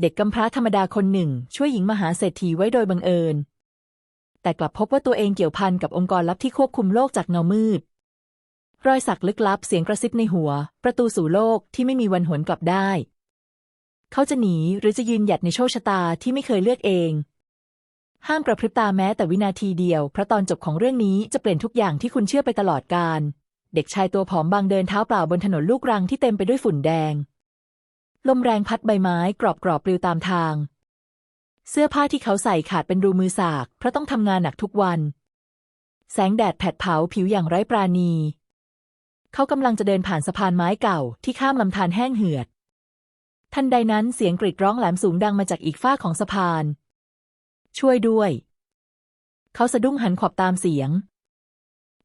เด็กกำพร้าธรรมดาคนหนึ่ง ช่วยหญิงมหาเศรษฐีไว้โดยบังเอิญ แต่กลับพบว่าตัวเองเกี่ยวพันกับองค์กรลับที่ควบคุมโลกจากเงามืด รอยสักลึกลับเสียงกระซิบในหัว ประตูสู่โลกที่ไม่มีวันหวนกลับได้ เขาจะหนีหรือจะยืนหยัดในโชคชะตาที่ไม่เคยเลือกเอง ห้ามกระพริบตาแม้แต่วินาทีเดียวเพราะตอนจบของเรื่องนี้จะเปลี่ยนทุกอย่างที่คุณเชื่อไปตลอดกาลเด็กชายตัวผอมบางเดินเท้าเปล่าบนถนนลูกรังที่เต็มไปด้วยฝุ่นแดง ลมแรงพัดใบไม้กรอบกรอบปลิวตามทาง เสื้อผ้าที่เขาใส่ขาดเป็นรูมือสาก เพราะต้องทำงานหนักทุกวัน แสงแดดแผดเผาผิวอย่างไร้ปราณี เขากำลังจะเดินผ่านสะพานไม้เก่าที่ข้ามลำธารแห้งเหือด ทันใดนั้นเสียงกรีดร้องแหลมสูงดังมาจากอีกฝ้าของสะพาน ช่วยด้วย เขาสะดุ้งหันขวบตามเสียง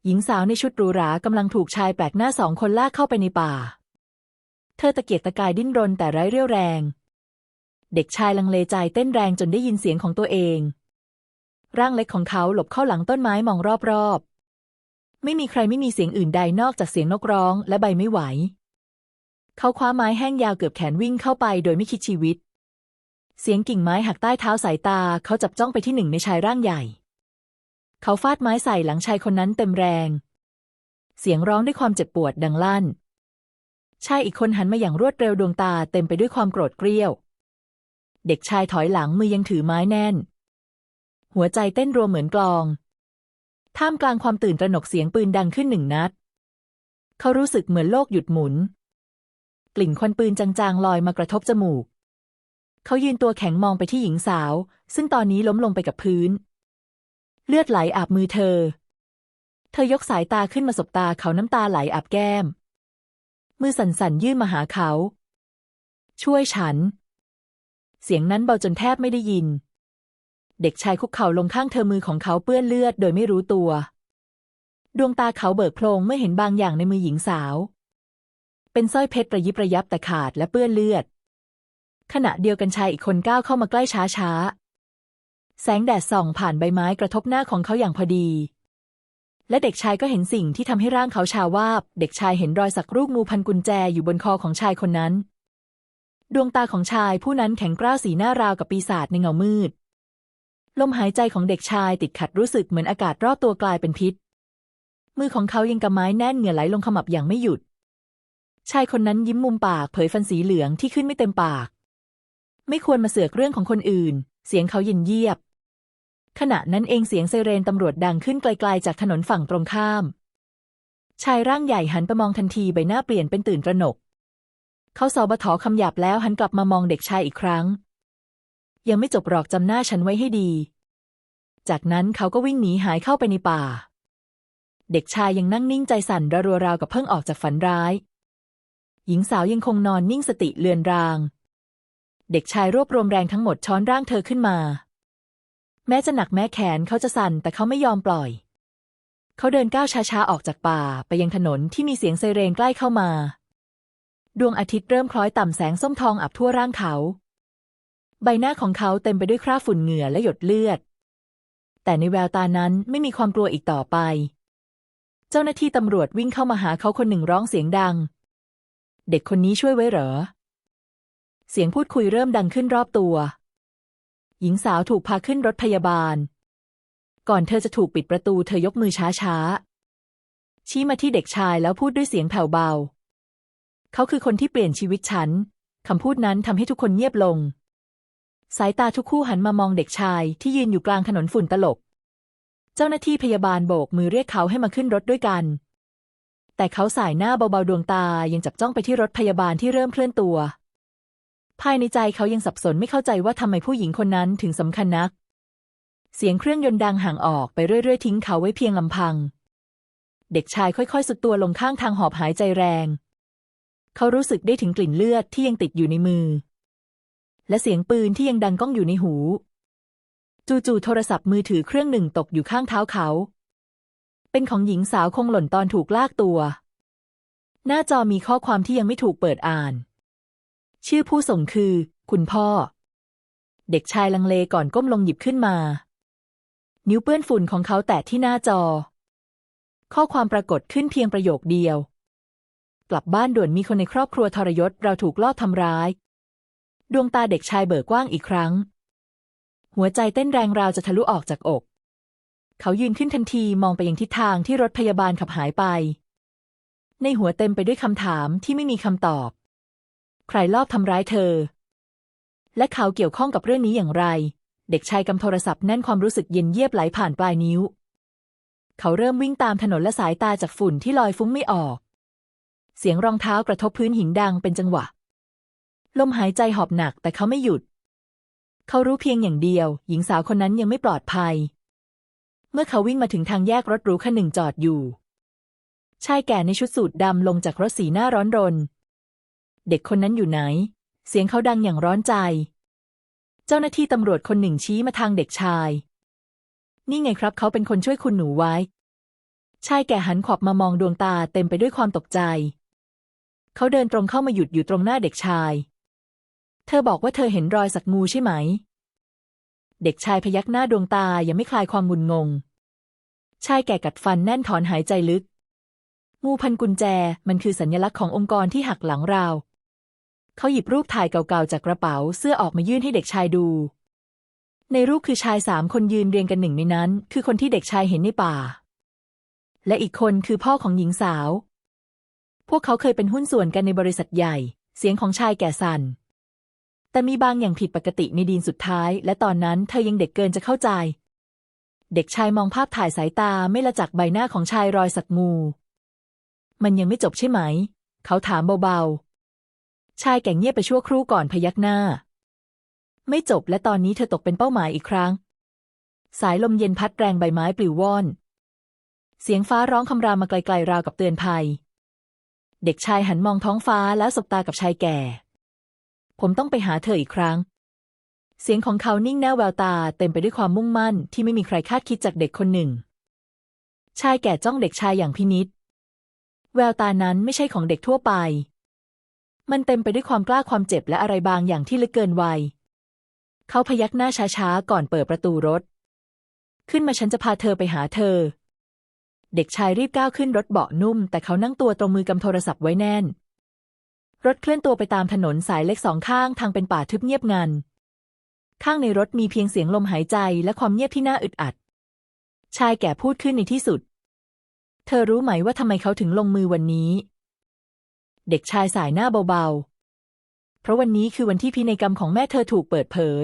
หญิงสาวในชุดหรูหรากำลังถูกชายแปลกหน้าสองคนลากเข้าไปในป่า เธอตะเกียกตะกายดิ้นรนแต่ไร้เรี่ยวแรง เด็กชายลังเลใจเต้นแรงจนได้ยินเสียงของตัวเอง ร่างเล็กของเขาหลบเข้าหลังต้นไม้มองรอบๆ ไม่มีใครไม่มีเสียงอื่นใดนอกจากเสียงนกร้องและใบไม่ไหว เขาคว้าไม้แห้งยาวเกือบแขนวิ่งเข้าไปโดยไม่คิดชีวิต เสียงกิ่งไม้หักใต้เท้าสายตาเขาจับจ้องไปที่หนึ่งในชายร่างใหญ่ เขาฟาดไม้ใส่หลังชายคนนั้นเต็มแรง เสียงร้องด้วยความเจ็บปวดดังลั่น ชายอีกคนหันมาอย่างรวดเร็วดวงตาเต็มไปด้วยความโกรธเกรี้ยว เด็กชายถอยหลังมือยังถือไม้แน่น หัวใจเต้นรัวเหมือนกลอง ท่ามกลางความตื่นตระหนกเสียงปืนดังขึ้นหนึ่งนัด เขารู้สึกเหมือนโลกหยุดหมุน กลิ่นควันปืนจางๆลอยมากระทบจมูก เขายืนตัวแข็งมองไปที่หญิงสาว ซึ่งตอนนี้ล้มลงไปกับพื้น เลือดไหลอาบมือเธอ เธอยกสายตาขึ้นมาสบตาเขาน้ำตาไหลอาบแก้ม มือสั่นๆยื่นมาหาเขา ช่วยฉัน เสียงนั้นเบาจนแทบไม่ได้ยิน เด็กชายคุกเข่าลงข้างเธอมือของเขาเปื้อนเลือดโดยไม่รู้ตัว ดวงตาเขาเบิกโพลงเมื่อเห็นบางอย่างในมือหญิงสาว เป็นสร้อยเพชรระยิบระยับแต่ขาดและเปื้อนเลือด ขณะเดียวกันชายอีกคนก้าวเข้ามาใกล้ช้าช้าๆแสงแดดส่องผ่านใบไม้กระทบหน้าของเขาอย่างพอดี และเด็กชายก็เห็นสิ่งที่ทำให้ร่างเขาชาวาบ เด็กชายเห็นรอยสักรูปงูพันกุญแจอยู่บนคอของชายคนนั้น ดวงตาของชายผู้นั้นแข็งกร้าวสีหน้าราวกับปีศาจในเงามืด ลมหายใจของเด็กชายติดขัดรู้สึกเหมือนอากาศรอบตัวกลายเป็นพิษ มือของเขายังกำไม้แน่นเหงื่อไหลลงขมับอย่างไม่หยุด ชายคนนั้นยิ้มมุมปากเผยฟันสีเหลืองที่ขึ้นไม่เต็มปาก ไม่ควรมาเสือกเรื่องของคนอื่น เสียงเขาเย็นเยียบ ขณะนั้นเองเสียงไซเรนตำรวจดังขึ้นไกลๆจากถนนฝั่งตรงข้าม ชายร่างใหญ่หันไปมองทันทีใบหน้าเปลี่ยนเป็นตื่นตระหนก เขาสอบถอคำหยาบแล้วหันกลับมามองเด็กชายอีกครั้ง ยังไม่จบหรอกจำหน้าฉันไว้ให้ดี จากนั้นเขาก็วิ่งหนีหายเข้าไปในป่า เด็กชายยังนั่งนิ่งใจสั่นระรัวราวกับเพิ่งออกจากฝันร้าย หญิงสาวยังคงนอนนิ่งสติเลือนราง เด็กชายรวบรวมแรงทั้งหมดช้อนร่างเธอขึ้นมา แม้จะหนักแม้แขนเขาจะสั่นแต่เขาไม่ยอมปล่อย เขาเดินก้าวช้าๆออกจากป่าไปยังถนนที่มีเสียงไซเรนใกล้เข้ามา ดวงอาทิตย์เริ่มคล้อยต่ำแสงส้มทองอับทั่วร่างเขา ใบหน้าของเขาเต็มไปด้วยคราบฝุ่นเหงื่อและหยดเลือด แต่ในแววตานั้นไม่มีความกลัวอีกต่อไป เจ้าหน้าที่ตำรวจวิ่งเข้ามาหาเขาคนหนึ่งร้องเสียงดัง เด็กคนนี้ช่วยไว้เหรอ เสียงพูดคุยเริ่มดังขึ้นรอบตัว หญิงสาวถูกพาขึ้นรถพยาบาล ก่อนเธอจะถูกปิดประตูเธอยกมือช้าๆ ชี้มาที่เด็กชายแล้วพูดด้วยเสียงแผ่วเบา เขาคือคนที่เปลี่ยนชีวิตฉัน คำพูดนั้นทำให้ทุกคนเงียบลง สายตาทุกคู่หันมามองเด็กชายที่ยืนอยู่กลางถนนฝุ่นตลบ เจ้าหน้าที่พยาบาลโบกมือเรียกเขาให้มาขึ้นรถด้วยกัน แต่เขาสายหน้าเบาๆดวงตายังจับจ้องไปที่รถพยาบาลที่เริ่มเคลื่อนตัว ภายในใจเขายังสับสนไม่เข้าใจว่าทำไมผู้หญิงคนนั้นถึงสำคัญนัก เสียงเครื่องยนต์ดังห่างออกไปเรื่อยๆ ทิ้งเขาไว้เพียงลำพัง เด็กชายค่อยๆ สุดตัวลงข้างทางหอบหายใจแรง เขารู้สึกได้ถึงกลิ่นเลือดที่ยังติดอยู่ในมือ และเสียงปืนที่ยังดังก้องอยู่ในหู จู่ๆโทรศัพท์มือถือเครื่องหนึ่งตกอยู่ข้างเท้าเขา เป็นของหญิงสาวคงหล่นตอนถูกลากตัว หน้าจอมีข้อความที่ยังไม่ถูกเปิดอ่าน ชื่อผู้ส่งคือ คุณพ่อ เด็กชายลังเลก่อนก้มลงหยิบขึ้นมา นิ้วเปื้อนฝุ่นของเขาแตะที่หน้าจอ ข้อความปรากฏขึ้นเพียงประโยคเดียว กลับบ้านด่วนมีคนในครอบครัวทรยศเราถูกลอบทำร้าย ดวงตาเด็กชายเบิกกว้างอีกครั้ง หัวใจเต้นแรงราวจะทะลุออกจากอก เขายืนขึ้นทันทีมองไปยังทิศทางที่รถพยาบาลขับหายไป ในหัวเต็มไปด้วยคำถามที่ไม่มีคำตอบ ใครลอบทำร้ายเธอ และเขาเกี่ยวข้องกับเรื่องนี้อย่างไร เด็กชายกำโทรศัพท์แน่นความรู้สึกเย็นเยียบไหลผ่านปลายนิ้ว เขาเริ่มวิ่งตามถนนและสายตาจากฝุ่นที่ลอยฟุ้งไม่ออก เสียงรองเท้ากระทบพื้นหินดังเป็นจังหวะ ลมหายใจหอบหนักแต่เขาไม่หยุด เขารู้เพียงอย่างเดียว หญิงสาวคนนั้นยังไม่ปลอดภัย เมื่อเขาวิ่งมาถึงทางแยกรถหรูคันหนึ่งจอดอยู่ชายแก่ในชุดสูทดำลงจากรถสีหน้าร้อนรน เด็กคนนั้นอยู่ไหน เสียงเขาดังอย่างร้อนใจ เจ้าหน้าที่ตำรวจคนหนึ่งชี้มาทางเด็กชาย นี่ไงครับ เขาเป็นคนช่วยคุณหนูไว้ ชายแก่หันขวับมามองดวงตาเต็มไปด้วยความตกใจ เขาเดินตรงเข้ามาหยุดอยู่ตรงหน้าเด็กชาย เธอบอกว่าเธอเห็นรอยสักงูใช่ไหม เด็กชายพยักหน้าดวงตายังไม่คลายความงุนงง ชายแก่กัดฟันแน่นถอนหายใจลึกงูพันกุญแจมันคือสัญลักษณ์ขององค์กรที่หักหลังเรา เขาหยิบรูปถ่ายเก่าๆจากกระเป๋าเสื้อออกมายื่นให้เด็กชายดู ในรูปคือชายสามคนยืนเรียงกันหนึ่งในนั้น คือคนที่เด็กชายเห็นในป่า และอีกคนคือพ่อของหญิงสาว พวกเขาเคยเป็นหุ้นส่วนกันในบริษัทใหญ่ เสียงของชายแก่สัน่น แต่มีบางอย่างผิดปกติในดีนสุดท้าย และตอนนั้นเธอยังเด็กเกินจะเข้าใจ เด็กชายมองภาพถ่ายสายตาไม่ละจากใบหน้าของชายรอยสักงู มันยังไม่จบใช่ไหม เขาถามเบาๆ ชายแก่งเงียบไปชั่วครู่ก่อนพยักหน้า ไม่จบและตอนนี้เธอตกเป็นเป้าหมายอีกครั้ง สายลมเย็นพัดแรงใบไม้ปลิวว่อน เสียงฟ้าร้องคำรามมาไกลๆราวกับเตือนภัย เด็กชายหันมองท้องฟ้าแล้วสบตากับชายแก่ ผมต้องไปหาเธออีกครั้ง เสียงของเขานิ่งแน่วแววตาเต็มไปด้วยความมุ่งมั่นที่ไม่มีใครคาดคิดจากเด็กคนหนึ่ง ชายแก่จ้องเด็กชายอย่างพินิษแววตานั้นไม่ใช่ของเด็กทั่วไป มันเต็มไปด้วยความกล้าความเจ็บและอะไรบางอย่างที่ลึกเกินวัย เขาพยักหน้าช้าๆ ก่อนเปิดประตูรถ ขึ้นมาฉันจะพาเธอไปหาเธอ เด็กชายรีบก้าวขึ้นรถเบาะนุ่ม แต่เขานั่งตัวตรงมือกำโทรศัพท์ไว้แน่น รถเคลื่อนตัวไปตามถนนสายเล็กสองข้างทางเป็นป่าทึบเงียบงัน ข้างในรถมีเพียงเสียงลมหายใจและความเงียบที่น่าอึดอัด ชายแก่พูดขึ้นในที่สุด เธอรู้ไหมว่าทำไมเขาถึงลงมือวันนี้ เด็กชายสายหน้าเบาๆ เพราะวันนี้คือวันที่พินัยกรรมของแม่เธอถูกเปิดเผย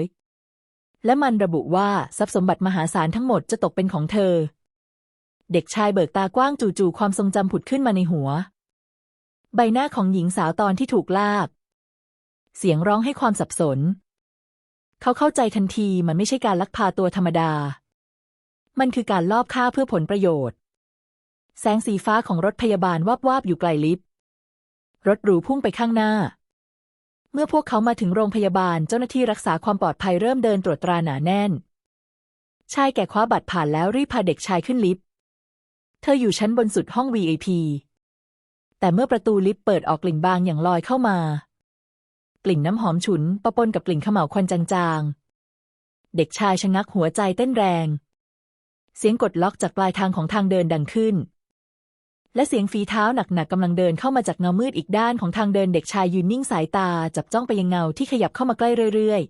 และมันระบุว่าทรัพย์สมบัติมหาศาลทั้งหมดจะตกเป็นของเธอ เด็กชายเบิกตากว้างจู่ๆความทรงจำผุดขึ้นมาในหัว ใบหน้าของหญิงสาวตอนที่ถูกลาก เสียงร้องให้ความสับสน เขาเข้าใจทันทีมันไม่ใช่การลักพาตัวธรรมดา มันคือการลอบฆ่าเพื่อผลประโยชน์ แสงสีฟ้าของรถพยาบาลวาบวาบอยู่ไกลลิฟต์ รถหรูพุ่งไปข้างหน้า เมื่อพวกเขามาถึงโรงพยาบาลเจ้าหน้าที่รักษาความปลอดภัยเริ่มเดินตรวจตราหนาแน่น ชายแก่คว้าบัตรผ่านแล้วรีบพาเด็กชายขึ้นลิฟต์ เธออยู่ชั้นบนสุดห้อง VIP แต่เมื่อประตูลิฟต์เปิดออกกลิ่นบางอย่างลอยเข้ามากลิ่นน้ำหอมฉุนปะปนกับกลิ่นขม่าวควันจางๆ เด็กชายชะงักหัวใจเต้นแรง เสียงกดล็อกจากปลายทางของทางเดินดังขึ้น และเสียงฝีเท้าหนักๆกำลังเดินเข้ามาจากเงามืดอีกด้านของทางเดินเด็กชายยืนนิ่งสายตาจับจ้องไปยังเงาที่ขยับเข้ามาใกล้เรื่อย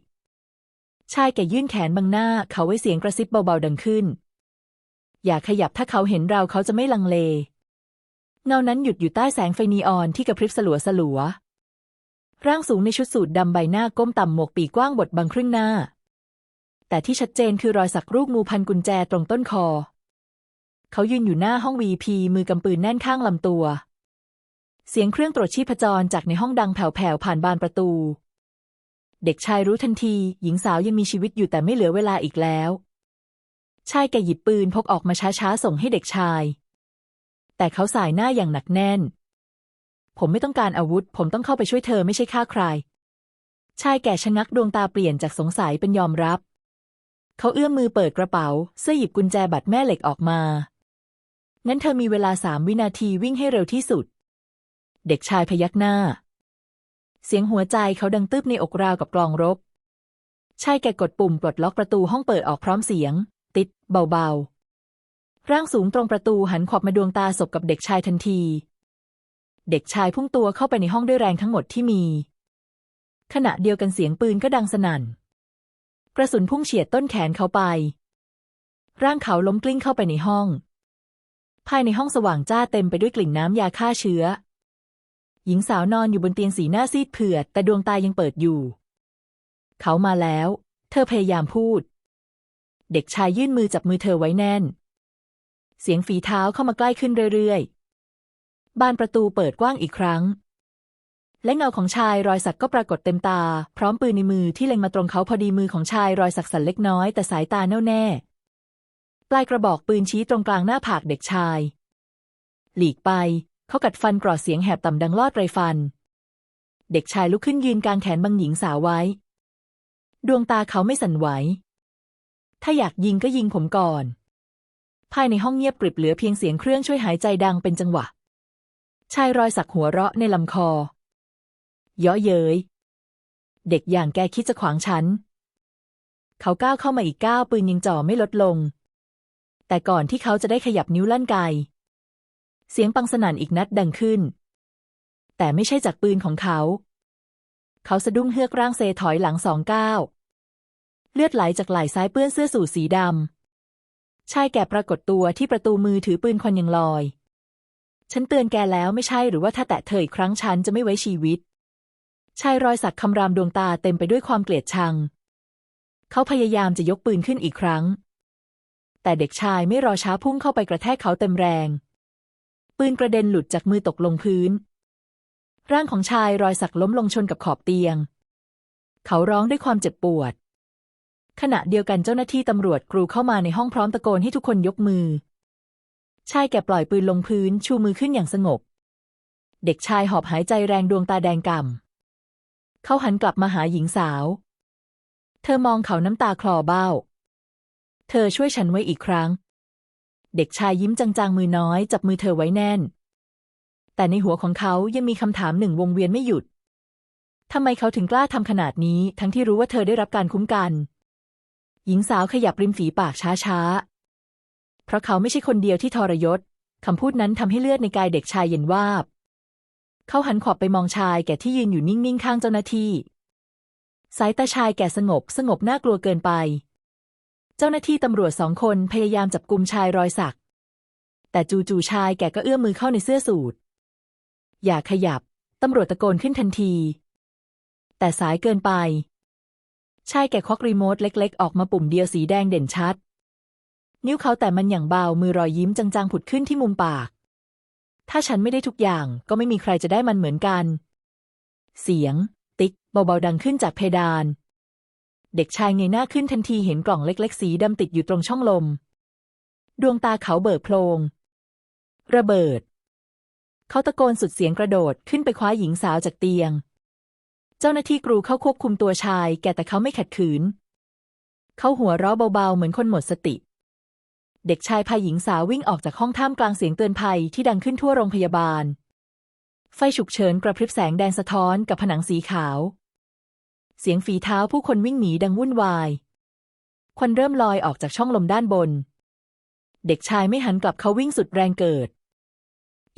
ๆ ชายแก่ยื่นแขนบังหน้าเขาไว้เสียงกระซิบเบาๆดังขึ้น อย่าขยับถ้าเขาเห็นเราเขาจะไม่ลังเล เงานั้นหยุดอยู่ใต้แสงไฟนีออนที่กระพริบสลัวสลัวๆร่างสูงในชุดสูทดำใบหน้าก้มต่ำหมวกปีกกว้างบดบังครึ่งหน้า แต่ที่ชัดเจนคือรอยสักรูปงูพันกุญแจตรงต้นคอ เขายืนอยู่หน้าห้อง VP มือกำปืนแน่นข้างลำตัว เสียงเครื่องตรวจชีพจรจากในห้องดังแผ่วๆผ่านบานประตู เด็กชายรู้ทันที หญิงสาวยังมีชีวิตอยู่แต่ไม่เหลือเวลาอีกแล้ว ชายแกหยิบปืนพกออกมาช้าๆส่งให้เด็กชาย แต่เขาสายหน้าอย่างหนักแน่น ผมไม่ต้องการอาวุธ ผมต้องเข้าไปช่วยเธอไม่ใช่ฆ่าใคร ชายแก่ชะงักดวงตาเปลี่ยนจากสงสัยเป็นยอมรับ เขาเอื้อมมือเปิดกระเป๋า เสื้อหยิบกุญแจบัตรแม่เหล็กออกมา งั้นเธอมีเวลาสามวินาทีวิ่งให้เร็วที่สุด เด็กชายพยักหน้า เสียงหัวใจเขาดังตึบในอกราวกับกลองรบ ชายแก่กดปุ่มปลดล็อกประตูห้องเปิดออกพร้อมเสียง ติด เบาๆ ร่างสูงตรงประตูหันขอบมาดวงตาสบกับเด็กชายทันที เด็กชายพุ่งตัวเข้าไปในห้องด้วยแรงทั้งหมดที่มี ขณะเดียวกันเสียงปืนก็ดังสนั่น กระสุนพุ่งเฉียดต้นแขนเขาไป ร่างเขาล้มกลิ้งเข้าไปในห้อง ภายในห้องสว่างจ้าเต็มไปด้วยกลิ่นน้ำยาฆ่าเชื้อ หญิงสาวนอนอยู่บนเตียงสีหน้าซีดเผือด แต่ดวงตายังเปิดอยู่ เขามาแล้ว เธอพยายามพูด เด็กชายยื่นมือจับมือเธอไว้แน่น เสียงฝีเท้าเข้ามาใกล้ขึ้นเรื่อยๆ บานประตูเปิดกว้างอีกครั้ง และเงาของชายรอยสักก็ปรากฏเต็มตา พร้อมปืนในมือที่เล็งมาตรงเขาพอดีมือของชายรอยสักสั่นเล็กน้อยแต่สายตาแน่วแน่ ปลายกระบอกปืนชี้ตรงกลางหน้าผากเด็กชาย หลีกไป เขากัดฟันกรอดเสียงแหบต่ำดังลอดไรฟัน เด็กชายลุกขึ้นยืนกลางแขนบังหญิงสาวไว้ ดวงตาเขาไม่สั่นไหว ถ้าอยากยิงก็ยิงผมก่อน ภายในห้องเงียบกริบเหลือเพียงเสียงเครื่องช่วยหายใจดังเป็นจังหวะ ชายรอยสักหัวเราะในลำคอ เยาะเย้ย เด็กอย่างแกคิดจะขวางฉัน เขาก้าวเข้ามาอีกก้าวปืนยิงจ่อไม่ลดลง แต่ก่อนที่เขาจะได้ขยับนิ้วลั่นไก เสียงปังสนั่นอีกนัดดังขึ้น แต่ไม่ใช่จากปืนของเขา เขาสะดุ้งเฮือกร่างเซถอยหลังสองก้าวเลือดไหลจากไหล่ซ้ายเปื้อนเสื้อสูทสีดำชายแก่ปรากฏตัวที่ประตูมือถือปืนควันยังลอย ฉันเตือนแกแล้วไม่ใช่หรือว่าถ้าแตะเธออีกครั้งฉันจะไม่ไว้ชีวิต ชายรอยสักคำรามดวงตาเต็มไปด้วยความเกลียดชัง เขาพยายามจะยกปืนขึ้นอีกครั้ง แต่เด็กชายไม่รอช้าพุ่งเข้าไปกระแทกเขาเต็มแรง ปืนกระเด็นหลุดจากมือตกลงพื้น ร่างของชายรอยสักล้มลงชนกับขอบเตียง เขาร้องด้วยความเจ็บปวด ขณะเดียวกันเจ้าหน้าที่ตำรวจกรูเข้ามาในห้องพร้อมตะโกนให้ทุกคนยกมือ ชายแก่ปล่อยปืนลงพื้นชูมือขึ้นอย่างสงบ เด็กชายหอบหายใจแรงดวงตาแดงก่ำเขาหันกลับมาหาหญิงสาว เธอมองเขาน้ำตาคลอเบ้า เธอช่วยฉันไว้อีกครั้ง เด็กชายยิ้มจางๆมือน้อย จับมือเธอไว้แน่น แต่ในหัวของเขายังมีคำถามหนึ่งวงเวียนไม่หยุดทำไมเขาถึงกล้าทำขนาดนี้ ทั้งที่รู้ว่าเธอได้รับการคุ้มกัน หญิงสาวขยับริมฝีปากช้าๆ เพราะเขาไม่ใช่คนเดียวที่ทรยศคำพูดนั้นทำให้เลือดในกายเด็กชายเย็นวาบ เขาหันขวบไปมองชายแก่ที่ยืนอยู่นิ่งๆ ข้างเจ้าหน้าที่ สายตาชายแก่สงบสงบน่ากลัวเกินไป เจ้าหน้าที่ตำรวจสองคนพยายามจับกุมชายรอยสัก แต่จู่ๆชายแก่ก็เอื้อมมือเข้าในเสื้อสูทอย่าขยับ ตำรวจตะโกนขึ้นทันที แต่สายเกินไป ชายแก่ควักรีโมทเล็กๆ ออกมาปุ่มเดียวสีแดงเด่นชัด นิ้วเขาแต่มันอย่างเบามือรอยยิ้มจางๆผุดขึ้นที่มุมปาก ถ้าฉันไม่ได้ทุกอย่างก็ไม่มีใครจะได้มันเหมือนกัน เสียง ติ๊กเบาๆดังขึ้นจากเพดาน เด็กชายเงยหน้าขึ้นทันทีเห็นกล่องเล็ก ๆ สีดำติดอยู่ตรงช่องลม ดวงตาเขาเบิกโพลงระเบิด เขาตะโกนสุดเสียงกระโดดขึ้นไปคว้าหญิงสาวจากเตียง เจ้าหน้าที่กรูเข้าควบคุมตัวชาย แก่แต่เขาไม่ขัดขืน เขาหัวเราะเบาๆ เหมือนคนหมดสติ เด็กชายพาหญิงสาววิ่งออกจากห้องท่ามกลางเสียงเตือนภัยที่ดังขึ้นทั่วโรงพยาบาล ไฟฉุกเฉินกระพริบแสงแดงสะท้อนกับผนังสีขาว เสียงฝีเท้าผู้คนวิ่งหนีดังวุ่นวายควันเริ่มลอยออกจากช่องลมด้านบน เด็กชายไม่หันกลับเขาวิ่งสุดแรงเกิด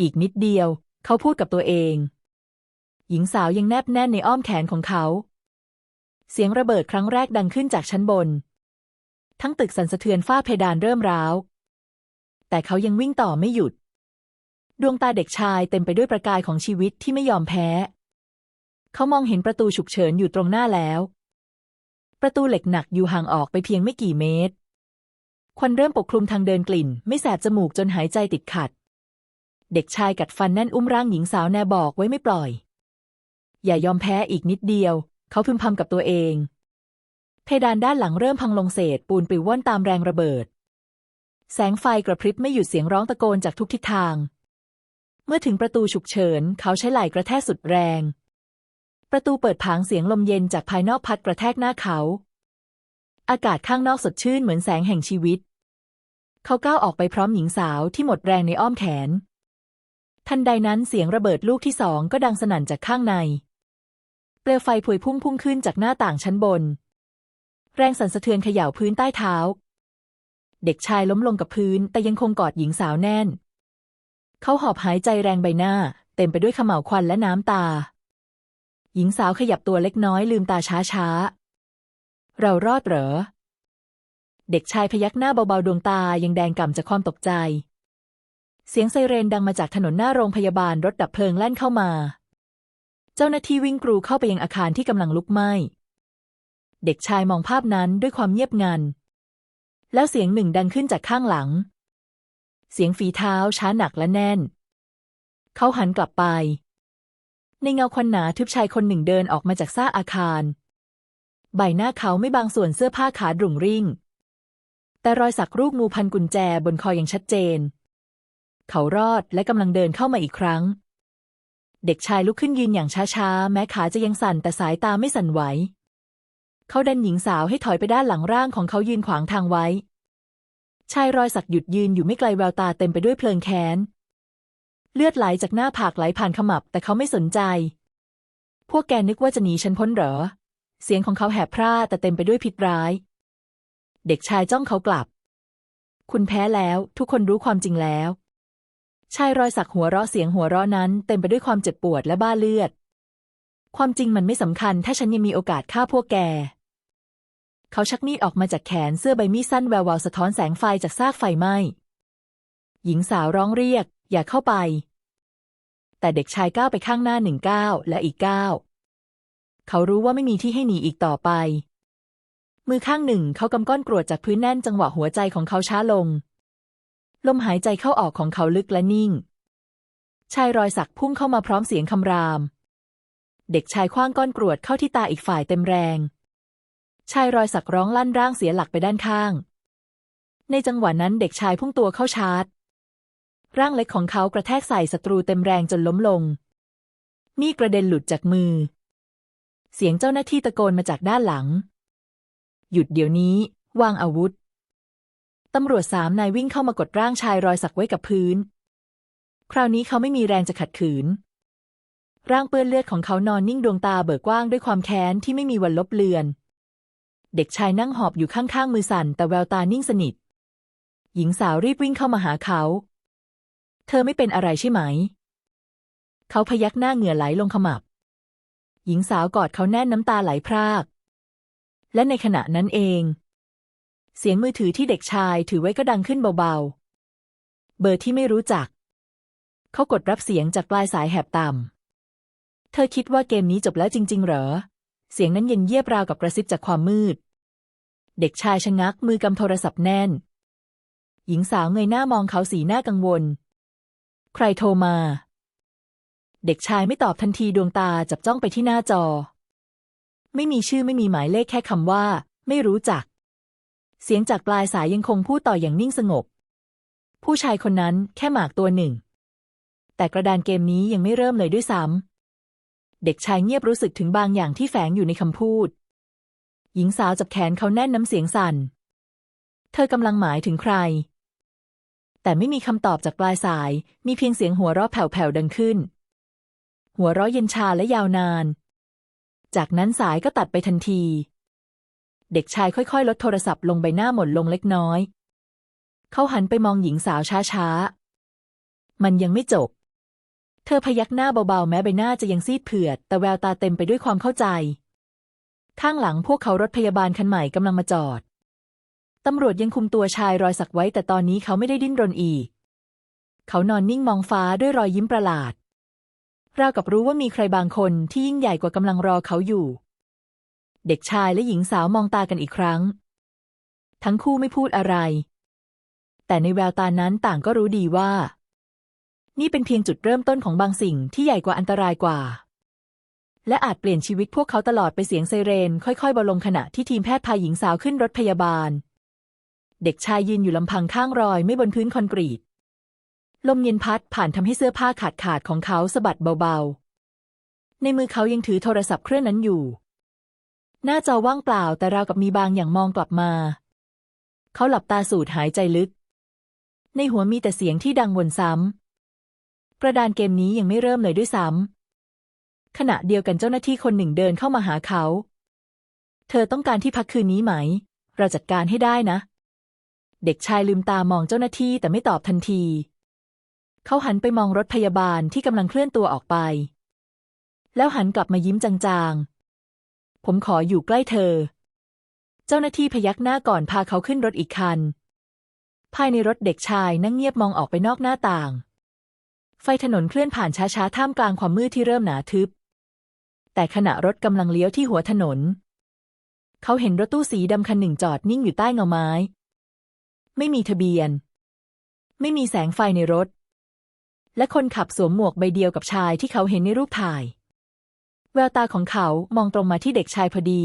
อีกนิดเดียว เขาพูดกับตัวเอง หญิงสาวยังแนบแน่นในอ้อมแขนของเขา เสียงระเบิดครั้งแรกดังขึ้นจากชั้นบน ทั้งตึกสั่นสะเทือนฝ้าเพดานเริ่มร้าว แต่เขายังวิ่งต่อไม่หยุด ดวงตาเด็กชายเต็มไปด้วยประกายของชีวิตที่ไม่ยอมแพ้ เขามองเห็นประตูฉุกเฉินอยู่ตรงหน้าแล้ว ประตูเหล็กหนักอยู่ห่างออกไปเพียงไม่กี่เมตร ควันเริ่มปกคลุมทางเดินกลิ่น ไม่แสบจมูกจนหายใจติดขัด เด็กชายกัดฟันแน่นอุ้มร่างหญิงสาวแนบอกไว้ไม่ปล่อย อย่ายอมแพ้อีกนิดเดียว เขาพึมพำกับตัวเอง เพดานด้านหลังเริ่มพังลงเศษปูนปลิวว่อนตามแรงระเบิด แสงไฟกระพริบไม่หยุดเสียงร้องตะโกนจากทุกทิศทาง เมื่อถึงประตูฉุกเฉิน เขาใช้ไหล่กระแทกสุดแรง ประตูเปิดผางเสียงลมเย็นจากภายนอกพัดกระแทกหน้าเขา อากาศข้างนอกสดชื่นเหมือนแสงแห่งชีวิต เขาก้าวออกไปพร้อมหญิงสาวที่หมดแรงในอ้อมแขน ทันใดนั้นเสียงระเบิดลูกที่สองก็ดังสนั่นจากข้างใน เปลวไฟพวยพุ่งพุ่งขึ้นจากหน้าต่างชั้นบน แรงสั่นสะเทือนเขย่าพื้นใต้เท้า เด็กชายล้มลงกับพื้นแต่ยังคงกอดหญิงสาวแน่น เขาหอบหายใจแรงใบหน้า เต็มไปด้วยขม่าวควันและน้ำตา หญิงสาวขยับตัวเล็กน้อยลืมตาช้าช้าๆ เรารอดเหรอ เด็กชายพยักหน้าเบาๆ ดวงตายังแดงก่ำจากความตกใจ เสียงไซเรนดังมาจากถนนหน้าโรงพยาบาลรถดับเพลิงแล่นเข้ามา เจ้าหน้าที่วิ่งกรูเข้าไปยังอาคารที่กำลังลุกไหม้ เด็กชายมองภาพนั้นด้วยความเงียบงัน แล้วเสียงหนึ่งดังขึ้นจากข้างหลัง เสียงฝีเท้าช้าหนักและแน่น เขาหันกลับไป ในเงาควันหนาทึบชายคนหนึ่งเดินออกมาจากซากอาคาร ใบหน้าเขาไม่บางส่วนเสื้อผ้าขาดรุ่งริ่ง แต่รอยสักรูปงูพันกุญแจบนคอยังชัดเจน เขารอดและกำลังเดินเข้ามาอีกครั้ง เด็กชายลุกขึ้นยืนอย่างช้าๆ แม้ขาจะยังสั่นแต่สายตาไม่สั่นไหว เขาดันหญิงสาวให้ถอยไปด้านหลังร่างของเขายืนขวางทางไว้ ชายรอยสักหยุดยืนอยู่ไม่ไกลแววตาเต็มไปด้วยเพลิงแค้น เลือดไหลจากหน้าผากไหลผ่านขมับ แต่เขาไม่สนใจ พวกแกนึกว่าจะหนีฉันพ้นเหรอ เสียงของเขาแหบพร่าแต่เต็มไปด้วยพิษร้าย เด็กชายจ้องเขากลับ คุณแพ้แล้ว ทุกคนรู้ความจริงแล้ว ชายรอยสักหัวเราะเสียงหัวเราะนั้น เต็มไปด้วยความเจ็บปวดและบ้าเลือด ความจริงมันไม่สำคัญ ถ้าฉันยังมีโอกาสฆ่าพวกแก เขาชักมีดออกมาจากแขนเสื้อใบมีดสั้นแวววาวสะท้อนแสงไฟจากซากไฟไหม้ หญิงสาวร้องเรียก อย่าเข้าไป แต่เด็กชายก้าวไปข้างหน้าหนึ่งก้าวและอีกก้าวเขารู้ว่าไม่มีที่ให้หนีอีกต่อไป มือข้างหนึ่งเขากำก้อนกรวดจากพื้นแน่นจังหวะหัวใจของเขาช้าลง ลมหายใจเข้าออกของเขาลึกและนิ่ง ชายรอยสักพุ่งเข้ามาพร้อมเสียงคำราม เด็กชายคว้างก้อนกรวดเข้าที่ตาอีกฝ่ายเต็มแรง ชายรอยสักร้องลั่นร่างเสียหลักไปด้านข้าง ในจังหวะนั้นเด็กชายพุ่งตัวเข้าชาร์จ ร่างเล็กของเขากระแทกใส่ศัตรูเต็มแรงจนล้มลง มีกระเด็นหลุดจากมือ เสียงเจ้าหน้าที่ตะโกนมาจากด้านหลัง หยุดเดี๋ยวนี้ วางอาวุธ ตำรวจสามนายวิ่งเข้ามากดร่างชายรอยสักไว้กับพื้น คราวนี้เขาไม่มีแรงจะขัดขืน ร่างเปื้อนเลือดของเขานอนนิ่งดวงตาเบิกกว้างด้วยความแค้นที่ไม่มีวันลบเลือน เด็กชายนั่งหอบอยู่ข้างๆมือสั่นแต่แววตานิ่งสนิท หญิงสาวรีบวิ่งเข้ามาหาเขา เธอไม่เป็นอะไรใช่ไหม เขาพยักหน้าเหงื่อไหลลงขมับ หญิงสาวกอดเขาแน่นน้ำตาไหลพราก และในขณะนั้นเอง เสียงมือถือที่เด็กชายถือไว้ก็ดังขึ้นเบาๆ เบอร์ที่ไม่รู้จัก เขากดรับเสียงจากปลายสายแหบต่ำ เธอคิดว่าเกมนี้จบแล้วจริง ๆ เหรอ เสียงนั้นเย็นเยียบราวกับกระซิบจากความมืด เด็กชายชะงักมือกำโทรศัพท์แน่น หญิงสาวเงยหน้ามองเขาสีหน้ากังวล ใครโทรมา เด็กชายไม่ตอบทันทีดวงตาจับจ้องไปที่หน้าจอ ไม่มีชื่อไม่มีหมายเลขแค่คำว่า ไม่รู้จัก เสียงจากปลายสายยังคงพูดต่ออย่างนิ่งสงบ ผู้ชายคนนั้นแค่หมากตัวหนึ่ง แต่กระดานเกมนี้ยังไม่เริ่มเลยด้วยซ้ำเด็กชายเงียบรู้สึกถึงบางอย่างที่แฝงอยู่ในคำพูด หญิงสาวจับแขนเขาแน่นน้ำเสียงสั่น เธอกำลังหมายถึงใคร แต่ไม่มีคำตอบจากปลายสาย มีเพียงเสียงหัวเราะแผ่วๆดังขึ้น หัวเราะเย็นชาและยาวนาน จากนั้นสายก็ตัดไปทันที เด็กชายค่อยๆ ลดโทรศัพท์ลงใบหน้าหม่นลงเล็กน้อย เขาหันไปมองหญิงสาวช้าๆ มันยังไม่จบ เธอพยักหน้าเบาๆ แม้ใบหน้าจะยังซีดเผือด แต่แววตาเต็มไปด้วยความเข้าใจ ข้างหลังพวกเขารถพยาบาลคันใหม่กำลังมาจอด ตำรวจยังคุมตัวชายรอยสักไว้ แต่ตอนนี้เขาไม่ได้ดิ้นรนอีก เขานอนนิ่งมองฟ้าด้วยรอยยิ้มประหลาด ราวกับรู้ว่ามีใครบางคนที่ยิ่งใหญ่กว่ากำลังรอเขาอยู่ เด็กชายและหญิงสาวมองตากันอีกครั้ง ทั้งคู่ไม่พูดอะไร แต่ในแววตานั้นต่างก็รู้ดีว่า นี่เป็นเพียงจุดเริ่มต้นของบางสิ่งที่ใหญ่กว่าอันตรายกว่า และอาจเปลี่ยนชีวิตพวกเขาตลอดไปเสียงไซเรน ค่อยๆเบาลงขณะที่ทีมแพทย์พาหญิงสาวขึ้นรถพยาบาล เด็กชายยืนอยู่ลำพังข้างรอยไม่บนพื้นคอนกรีต ลมเย็นพัดผ่านทำให้เสื้อผ้าขาดขาดของเขาสะบัดเบาๆ ในมือเขายังถือโทรศัพท์เครื่องนั้นอยู่ หน้าจอว่างเปล่าแต่ราวกับมีบางอย่างมองกลับมา เขาหลับตาสูดหายใจลึก ในหัวมีแต่เสียงที่ดังวนซ้ำกระดานเกมนี้ยังไม่เริ่มเลยด้วยซ้ำขณะเดียวกันเจ้าหน้าที่คนหนึ่งเดินเข้ามาหาเขา เธอต้องการที่พักคืนนี้ไหม เราจัดการให้ได้นะ เด็กชายลืมตามองเจ้าหน้าที่แต่ไม่ตอบทันที เขาหันไปมองรถพยาบาลที่กำลังเคลื่อนตัวออกไป แล้วหันกลับมายิ้มจางๆ ผมขออยู่ใกล้เธอ เจ้าหน้าที่พยักหน้าก่อนพาเขาขึ้นรถอีกคัน ภายในรถเด็กชายนั่งเงียบมองออกไปนอกหน้าต่าง ไฟถนนเคลื่อนผ่านช้าๆ ท่ามกลางความมืดที่เริ่มหนาทึบ แต่ขณะรถกำลังเลี้ยวที่หัวถนน เขาเห็นรถตู้สีดำคันหนึ่งจอดนิ่งอยู่ใต้เงาไม้ ไม่มีทะเบียน ไม่มีแสงไฟในรถ และคนขับสวมหมวกใบเดียวกับชายที่เขาเห็นในรูปถ่าย แววตาของเขามองตรงมาที่เด็กชายพอดี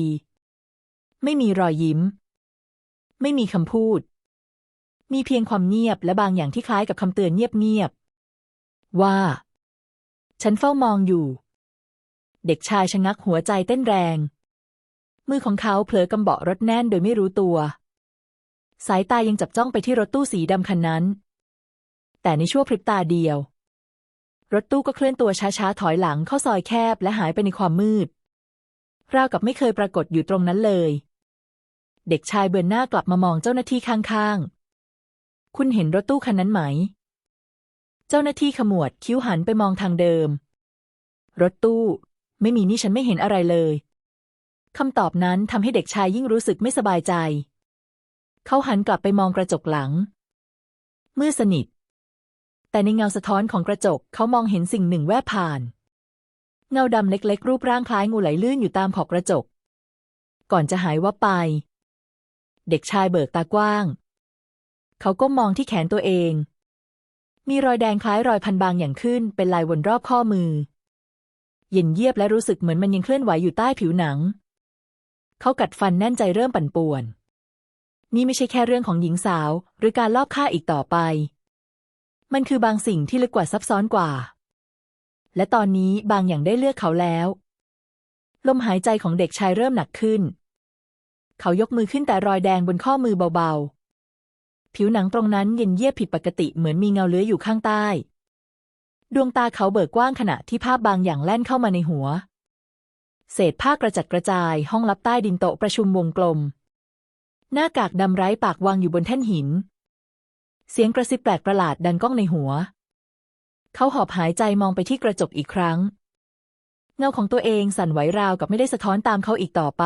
ไม่มีรอยยิ้ม ไม่มีคำพูด มีเพียงความเงียบและบางอย่างที่คล้ายกับคำเตือนเงียบๆว่า ฉันเฝ้ามองอยู่ เด็กชายชะงักหัวใจเต้นแรง มือของเขาเผลอกำเบาะรถแน่นโดยไม่รู้ตัว สายตายังจับจ้องไปที่รถตู้สีดำคันนั้น แต่ในชั่วพริบตาเดียว รถตู้ก็เคลื่อนตัวช้าๆ ถอยหลังเข้าซอยแคบและหายไปในความมืด ราวกับไม่เคยปรากฏอยู่ตรงนั้นเลย เด็กชายเบือนหน้ากลับมามองเจ้าหน้าที่ข้างๆ คุณเห็นรถตู้คันนั้นไหม เจ้าหน้าที่ขมวดคิ้วหันไปมองทางเดิม รถตู้ ไม่มีนี่ฉันไม่เห็นอะไรเลยคำตอบนั้นทำให้เด็กชายยิ่งรู้สึกไม่สบายใจ เขาหันกลับไปมองกระจกหลัง มืดสนิท แต่ในเงาสะท้อนของกระจกเขามองเห็นสิ่งหนึ่งแวบผ่าน เงาดำเล็กๆ รูปร่างคล้ายงูไหลลื่นอยู่ตามขอบกระจก ก่อนจะหายวับไป เด็กชายเบิกตากว้าง เขาก้มมองที่แขนตัวเอง มีรอยแดงคล้ายรอยพันบางอย่างขึ้นเป็นลายวนรอบข้อมือ เย็นเยียบและรู้สึกเหมือนมันยังเคลื่อนไหวอยู่ใต้ผิวหนัง เขากัดฟันแน่นใจเริ่มปั่นป่วน นี่ไม่ใช่แค่เรื่องของหญิงสาว หรือการลอบฆ่าอีกต่อไป มันคือบางสิ่งที่ลึกกว่าซับซ้อนกว่า และตอนนี้บางอย่างได้เลือกเขาแล้ว ลมหายใจของเด็กชายเริ่มหนักขึ้น เขายกมือขึ้นแต่รอยแดงบนข้อมือเบาๆ ผิวหนังตรงนั้นเย็นเยียบผิดปกติเหมือนมีเงาเลื้อยอยู่ข้างใต้ ดวงตาเขาเบิกกว้างขณะที่ภาพบางอย่างแล่นเข้ามาในหัว เศษผ้ากระจัดกระจายห้องลับใต้ดินโต๊ะประชุมวงกลม หน้ากากดำไร้ปากวางอยู่บนแท่นหิน เสียงกระซิบแปลกประหลาดดังก้องในหัว เขาหอบหายใจมองไปที่กระจกอีกครั้ง เงาของตัวเองสั่นไหวราวกับไม่ได้สะท้อนตามเขาอีกต่อไป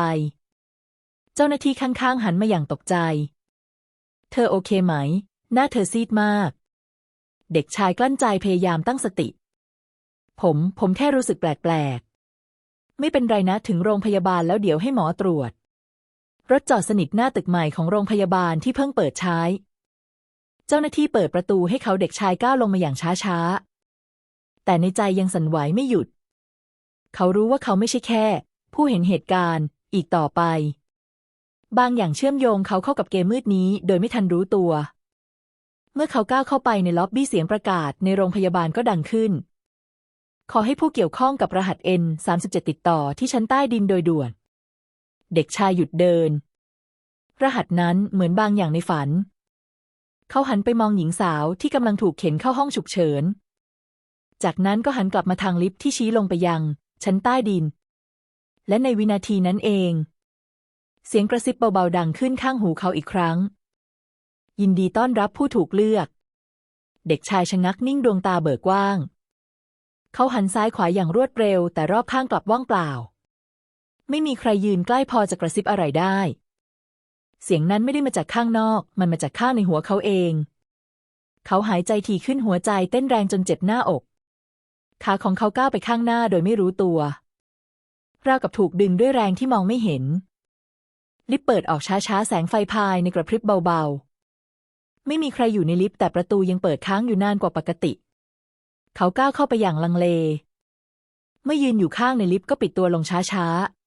เจ้าหน้าที่ข้างๆหันมาอย่างตกใจ เธอโอเคไหม หน้าเธอซีดมาก เด็กชายกลั้นใจพยายามตั้งสติ ผม ผมแค่รู้สึกแปลกๆ ไม่เป็นไรนะถึงโรงพยาบาลแล้วเดี๋ยวให้หมอตรวจ รถจอดสนิทหน้าตึกใหม่ของโรงพยาบาลที่เพิ่งเปิดใช้ เจ้าหน้าที่เปิดประตูให้เขาเด็กชายก้าวลงมาอย่างช้าๆ แต่ในใจยังสั่นไหวไม่หยุด เขารู้ว่าเขาไม่ใช่แค่ ผู้เห็นเหตุการณ์อีกต่อไป บางอย่างเชื่อมโยงเขาเข้ากับเกมมืดนี้โดยไม่ทันรู้ตัว เมื่อเขาก้าวเข้าไปในล็อบบี้เสียงประกาศในโรงพยาบาลก็ดังขึ้น ขอให้ผู้เกี่ยวข้องกับรหัส N 37 ติดต่อที่ชั้นใต้ดินโดยด่วน เด็กชายหยุดเดิน รหัสนั้นเหมือนบางอย่างในฝัน เขาหันไปมองหญิงสาวที่กำลังถูกเข็นเข้าห้องฉุกเฉิน จากนั้นก็หันกลับมาทางลิฟต์ที่ชี้ลงไปยัง ชั้นใต้ดิน และในวินาทีนั้นเอง เสียงกระซิบเบาๆดังขึ้นข้างหูเขาอีกครั้ง ยินดีต้อนรับผู้ถูกเลือก เด็กชายชะงักนิ่งดวงตาเบิกกว้าง เขาหันซ้ายขวาอย่างรวดเร็วแต่รอบข้างกลับว่างเปล่า ไม่มีใครยืนใกล้พอจะกระซิบอะไรได้ เสียงนั้นไม่ได้มาจากข้างนอก มันมาจากข้างในหัวเขาเอง เขาหายใจถี่ขึ้นหัวใจเต้นแรงจนเจ็บหน้าอก ขาของเขาก้าวไปข้างหน้าโดยไม่รู้ตัวราวกับถูกดึงด้วยแรงที่มองไม่เห็น ลิฟต์เปิดออกช้าๆ แสงไฟพายในกระพริบเบาๆ ไม่มีใครอยู่ในลิฟต์แต่ประตูยังเปิดค้างอยู่นานกว่าปกติ เขาก้าวเข้าไปอย่างลังเล เมื่อยืนอยู่ข้างในลิฟต์ก็ปิดตัวลงช้าๆ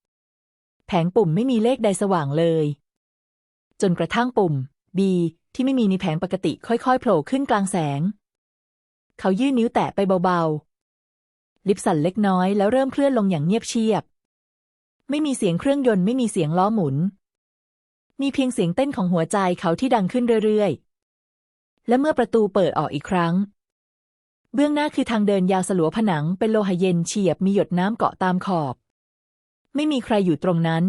ผงปุ่มไม่มีเลขใดสว่างเลย จนกระทั่งปุ่ม B ที่ไม่มีในแผงปกติค่อยๆโผล่ขึ้นกลางแสง เขายื่นนิ้วแตะไปเบาๆ ลิฟสันเล็กน้อยแล้วเริ่มเคลื่อนลงอย่างเงียบเชียบ ไม่มีเสียงเครื่องยนต์ไม่มีเสียงล้อหมุน มีเพียงเสียงเต้นของหัวใจเขาที่ดังขึ้นเรื่อยๆ และเมื่อประตูเปิดออกอีกครั้ง เบื้องหน้าคือทางเดินยาวสลัวผนังเป็นโลหะเย็นเฉียบมีหยดน้ำเกาะตามขอบ ไม่มีใครอยู่ตรงนั้น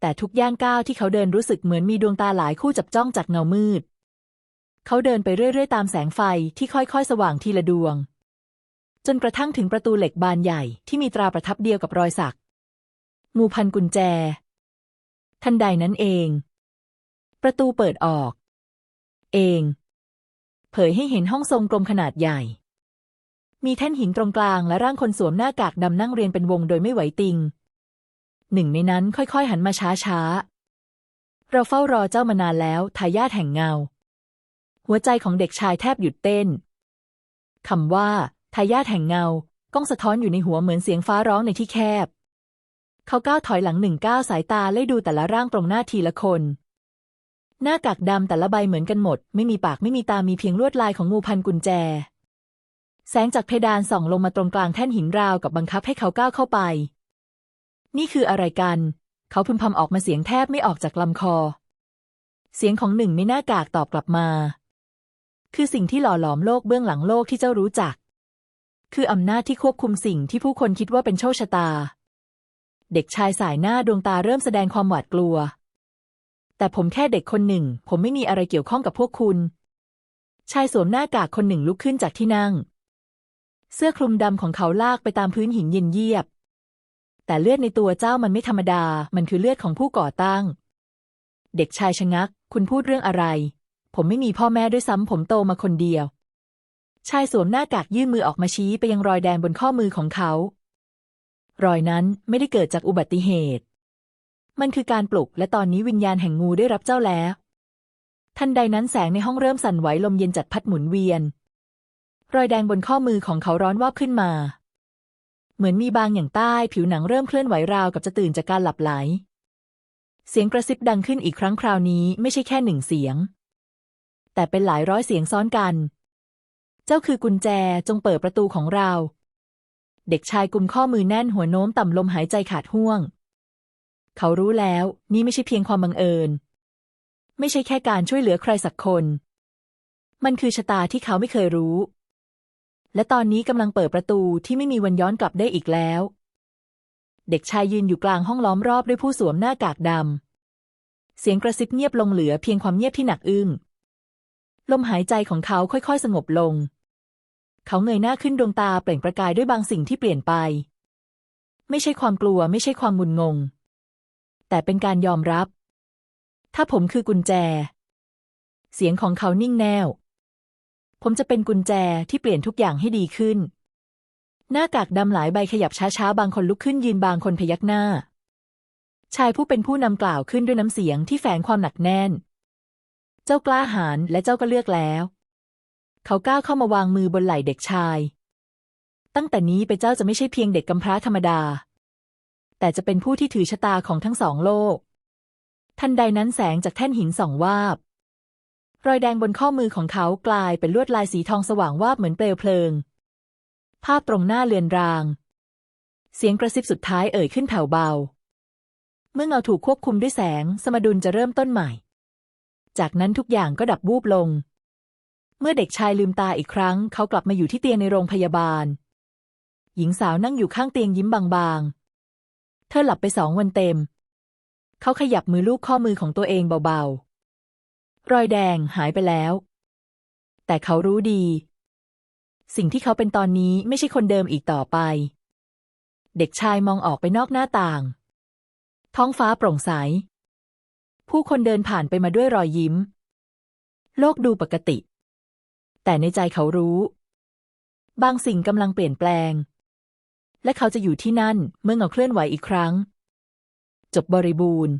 แต่ทุกย่างก้าวที่เขาเดินรู้สึกเหมือนมีดวงตาหลายคู่จับจ้องจากเงามืด เขาเดินไปเรื่อย ๆ ตามแสงไฟที่ค่อยๆ สว่างทีละดวง จนกระทั่งถึงประตูเหล็กบานใหญ่ที่มีตราประทับเดียวกับรอยสักงูพันกุญแจ ทันใดนั้นเอง ประตูเปิดออก เอง เผยให้เห็นห้องทรงกลมขนาดใหญ่ มีแท่นหินตรงกลางและร่างคนสวมหน้ากากดำนั่งเรียนเป็นวงโดยไม่ไหวติง หนึ่งในนั้นค่อยๆหันมาช้าๆ เราเฝ้ารอเจ้ามานานแล้วทายาทแห่งเงา หัวใจของเด็กชายแทบหยุดเต้นคำว่าทายาทแห่งเงา ก้องสะท้อนอยู่ในหัวเหมือนเสียงฟ้าร้องในที่แคบ เขาก้าวถอยหลังหนึ่งก้าวสายตาไล่ดูแต่ละร่างตรงหน้าทีละคน หน้ากากดำแต่ละใบเหมือนกันหมด ไม่มีปากไม่มีตามีเพียงลวดลายของงูพันกุญแจ แสงจากเพดานส่องลงมาตรงกลางแท่นหินราวกับบังคับให้เขาก้าวเข้าไป นี่คืออะไรกัน เขาพึมพำออกมาเสียงแทบไม่ออกจากลำคอ เสียงของหนึ่งในหน้ากากตอบกลับมา คือสิ่งที่หล่อหลอมโลกเบื้องหลังโลกที่เจ้ารู้จัก คืออำนาจที่ควบคุมสิ่งที่ผู้คนคิดว่าเป็นโชคชะตา เด็กชายสายหน้าดวงตาเริ่มแสดงความหวาดกลัว แต่ผมแค่เด็กคนหนึ่ง ผมไม่มีอะไรเกี่ยวข้องกับพวกคุณ ชายสวมหน้ากากคนหนึ่งลุกขึ้นจากที่นั่ง เสื้อคลุมดำของเขาลากไปตามพื้นหินเย็นเยียบ แต่เลือดในตัวเจ้ามันไม่ธรรมดา มันคือเลือดของผู้ก่อตั้ง เด็กชายชะงัก คุณพูดเรื่องอะไร ผมไม่มีพ่อแม่ด้วยซ้ำผมโตมาคนเดียว ชายสวมหน้ากากยื่นมือออกมาชี้ไปยังรอยแดงบนข้อมือของเขา รอยนั้นไม่ได้เกิดจากอุบัติเหตุ มันคือการปลุก และตอนนี้วิญญาณแห่งงูได้รับเจ้าแล้ว ทันใดนั้นแสงในห้องเริ่มสั่นไหวลมเย็นจัดพัดหมุนเวียน รอยแดงบนข้อมือของเขาร้อนวาบขึ้นมา เหมือนมีบางอย่างใต้ผิวหนังเริ่มเคลื่อนไหวราวกับจะตื่นจากการหลับไหล เสียงกระซิบดังขึ้นอีกครั้งคราวนี้ไม่ใช่แค่หนึ่งเสียง แต่เป็นหลายร้อยเสียงซ้อนกัน เจ้าคือกุญแจจงเปิดประตูของเรา เด็กชายกุมข้อมือแน่นหัวโน้มต่ำลมหายใจขาดห่วง เขารู้แล้วนี่ไม่ใช่เพียงความบังเอิญ ไม่ใช่แค่การช่วยเหลือใครสักคน มันคือชะตาที่เขาไม่เคยรู้ และตอนนี้กำลังเปิดประตูที่ไม่มีวันย้อนกลับได้อีกแล้ว เด็กชายยืนอยู่กลางห้องล้อมรอบด้วยผู้สวมหน้ากากดำ เสียงกระซิบเงียบลงเหลือเพียงความเงียบที่หนักอึ้ง ลมหายใจของเขาค่อยๆ สงบลง เขาเงยหน้าขึ้นดวงตาเปล่งประกายด้วยบางสิ่งที่เปลี่ยนไป ไม่ใช่ความกลัวไม่ใช่ความงุนงง แต่เป็นการยอมรับ ถ้าผมคือกุญแจ เสียงของเขานิ่งแน่ว ผมจะเป็นกุญแจที่เปลี่ยนทุกอย่างให้ดีขึ้น หน้ากากดำหลายใบขยับช้าๆ บางคนลุกขึ้นยืนบางคนพยักหน้า ชายผู้เป็นผู้นำกล่าวขึ้นด้วยน้ำเสียงที่แฝงความหนักแน่น เจ้ากล้าหาญและเจ้าก็เลือกแล้ว เขาก้าวเข้ามาวางมือบนไหล่เด็กชาย ตั้งแต่นี้ไปเจ้าจะไม่ใช่เพียงเด็กกำพร้าธรรมดา แต่จะเป็นผู้ที่ถือชะตาของทั้งสองโลก ทันใดนั้นแสงจากแท่นหินส่องวาบ รอยแดงบนข้อมือของเขากลายเป็นลวดลายสีทองสว่างวาบเหมือนเปลวเพลิง ภาพตรงหน้าเลือนราง เสียงกระซิบสุดท้ายเอ่ยขึ้นแผ่วเบา เมื่อเงาถูกควบคุมด้วยแสงสมดุลจะเริ่มต้นใหม่ จากนั้นทุกอย่างก็ดับวูบลง เมื่อเด็กชายลืมตาอีกครั้ง เขากลับมาอยู่ที่เตียงในโรงพยาบาล หญิงสาวนั่งอยู่ข้างเตียงยิ้มบางๆ เธอหลับไปสองวันเต็ม เขาขยับมือลูบข้อมือของตัวเองเบาๆ รอยแดงหายไปแล้ว แต่เขารู้ดี สิ่งที่เขาเป็นตอนนี้ไม่ใช่คนเดิมอีกต่อไป เด็กชายมองออกไปนอกหน้าต่าง ท้องฟ้าโปร่งใส ผู้คนเดินผ่านไปมาด้วยรอยยิ้ม โลกดูปกติ แต่ในใจเขารู้ บางสิ่งกำลังเปลี่ยนแปลง และเขาจะอยู่ที่นั่นเมื่อเงาเคลื่อนไหวอีกครั้ง จบบริบูรณ์